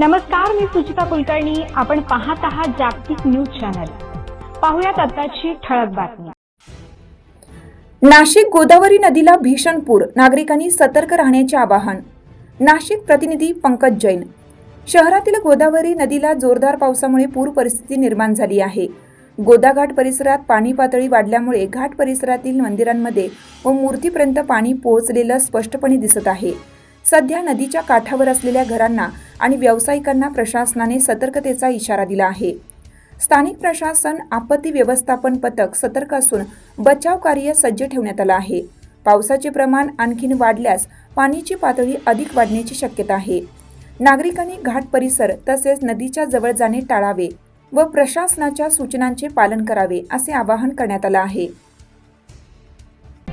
नमस्कार मी सुचिता कुलकर्णी. आपण पाहत आहात जागतिक न्यूज चॅनल. पाहुयात आताची ठळक बातमी. नाशिक गोदावरी नदीला भीषण पूर. नागरिकांनी सतर्क राहण्याचे आवाहन. नाशिक प्रतिनिधी पंकज जैन. शहरातील गोदावरी नदीला जोरदार पावसामुळे पूर परिस्थिती निर्माण झाली आहे. गोदाघाट परिसरात पाणी पातळी वाढल्यामुळे घाट परिसरातील मंदिरांमध्ये व मूर्तीपर्यंत पाणी पोहोचलेलं स्पष्टपणे दिसत आहे. सध्या नदीच्या काठावर असलेल्या घरांना आणि व्यावसायिकांना प्रशासनाने सतर्कतेचा इशारा दिला आहे. स्थानिक प्रशासन आपत्ती व्यवस्थापन पथक सतर्क असून बचाव कार्य सज्ज ठेवण्यात आलं आहे. पावसाचे प्रमाण आणखीन वाढल्यास पाण्याची पातळी अधिक वाढण्याची शक्यता आहे. नागरिकांनी घाट परिसर तसेच नदीच्या जवळ जाणे टाळावे व प्रशासनाच्या सूचनांचे पालन करावे असे आवाहन करण्यात आलं आहे.